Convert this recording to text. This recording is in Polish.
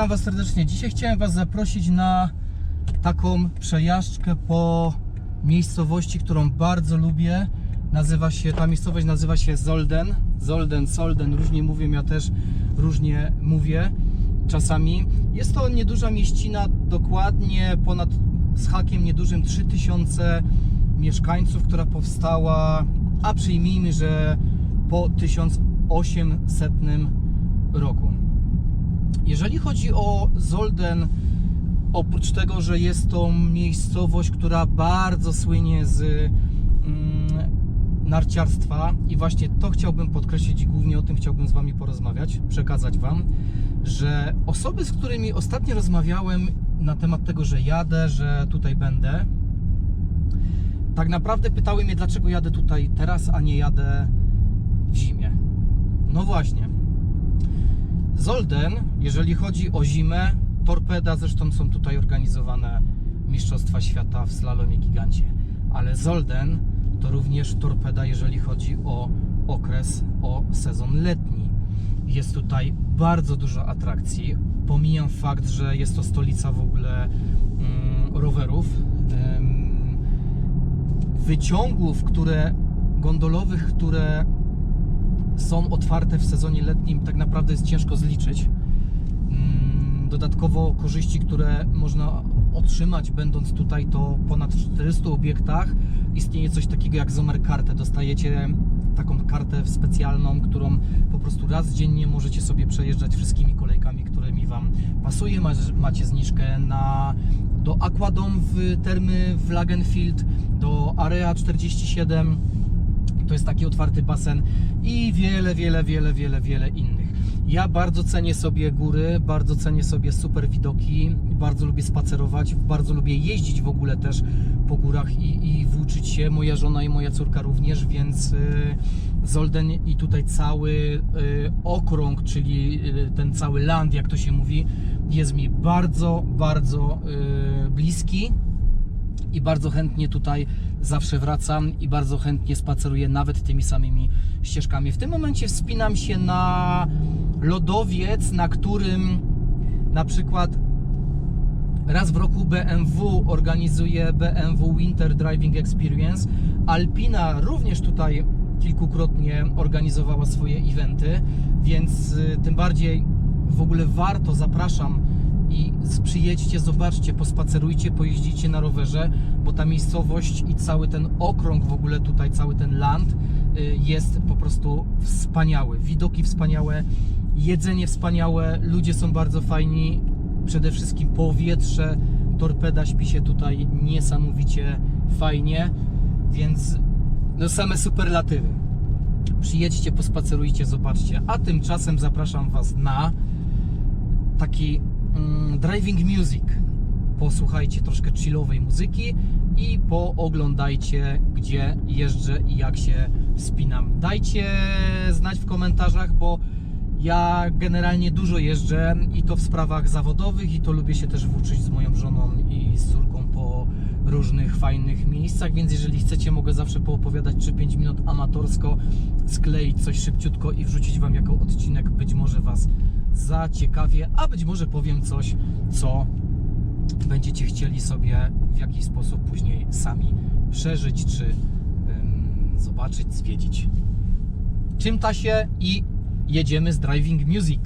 Witam Was serdecznie. Dzisiaj chciałem Was zaprosić na taką przejażdżkę po miejscowości, którą bardzo lubię. Nazywa się, ta miejscowość nazywa się Zolden. Zolden, Solden, różnie mówię, ja też różnie mówię czasami. Jest to nieduża mieścina, dokładnie ponad z hakiem niedużym 3000 mieszkańców, która powstała, a przyjmijmy, że po 1800 roku. Jeżeli chodzi o Zolden, oprócz tego, że jest to miejscowość, która bardzo słynie z mm, narciarstwa i właśnie to chciałbym podkreślić i głównie o tym chciałbym z Wami porozmawiać, przekazać Wam, że osoby, z którymi ostatnio rozmawiałem na temat tego, że jadę, że tutaj będę, tak naprawdę pytały mnie, dlaczego jadę tutaj teraz, a nie jadę w zimie. No właśnie. Zolden, jeżeli chodzi o zimę, torpeda, zresztą są tutaj organizowane Mistrzostwa Świata w slalomie gigancie, ale Zolden to również torpeda, jeżeli chodzi o okres, o sezon letni. Jest tutaj bardzo dużo atrakcji. Pomijam fakt, że jest to stolica w ogóle mm, rowerów. Ym, wyciągów, które gondolowych, które są otwarte w sezonie letnim, tak naprawdę jest ciężko zliczyć. Mm, Dodatkowo korzyści, które można otrzymać będąc tutaj, to ponad 400 obiektach istnieje coś takiego jak Zomer kartę. Dostajecie taką kartę specjalną, którą po prostu raz dziennie możecie sobie przejeżdżać wszystkimi kolejkami, którymi Wam pasuje. Macie zniżkę na do Aquadom w Termy w Lagenfield, do Area 47 to jest taki otwarty basen i wiele, wiele, wiele, wiele, wiele innych. Ja bardzo cenię sobie góry, bardzo cenię sobie super widoki, bardzo lubię spacerować, bardzo lubię jeździć w ogóle też po górach i, i włóczyć się. Moja żona i moja córka również, więc y, Zolden i tutaj cały y, okrąg, czyli y, ten cały land, jak to się mówi, jest mi bardzo, bardzo bliski i bardzo chętnie tutaj zawsze wracam i bardzo chętnie spaceruję nawet tymi samymi ścieżkami. W tym momencie wspinam się na lodowiec, na którym na przykład raz w roku BMW organizuje BMW Winter Driving Experience. Alpina również tutaj kilkukrotnie organizowała swoje eventy, więc y, tym bardziej w ogóle warto, zapraszam i przyjedźcie, zobaczcie, pospacerujcie, pojeździcie na rowerze, bo ta miejscowość i cały ten okrąg w ogóle tutaj, cały ten land y, jest po prostu wspaniały. Widoki wspaniałe, jedzenie wspaniałe, ludzie są bardzo fajni, przede wszystkim powietrze, torpeda śpi się tutaj niesamowicie fajnie, więc no same superlatywy. Przyjedźcie, pospacerujcie, zobaczcie. A tymczasem zapraszam Was na taki driving music. Posłuchajcie troszkę chillowej muzyki i pooglądajcie, gdzie jeżdżę i jak się wspinam. Dajcie znać w komentarzach, bo ja generalnie dużo jeżdżę i to w sprawach zawodowych, i to lubię się też włóczyć z moją żoną i z córką po różnych fajnych miejscach, więc jeżeli chcecie, mogę zawsze poopowiadać 3-5 minut amatorsko, skleić coś szybciutko i wrzucić Wam jako odcinek. Być może Was zaciekawię, a być może powiem coś, co będziecie chcieli sobie w jakiś sposób później sami przeżyć, czy ym, zobaczyć, zwiedzić. Czym ta się i jedziemy z Driving Music.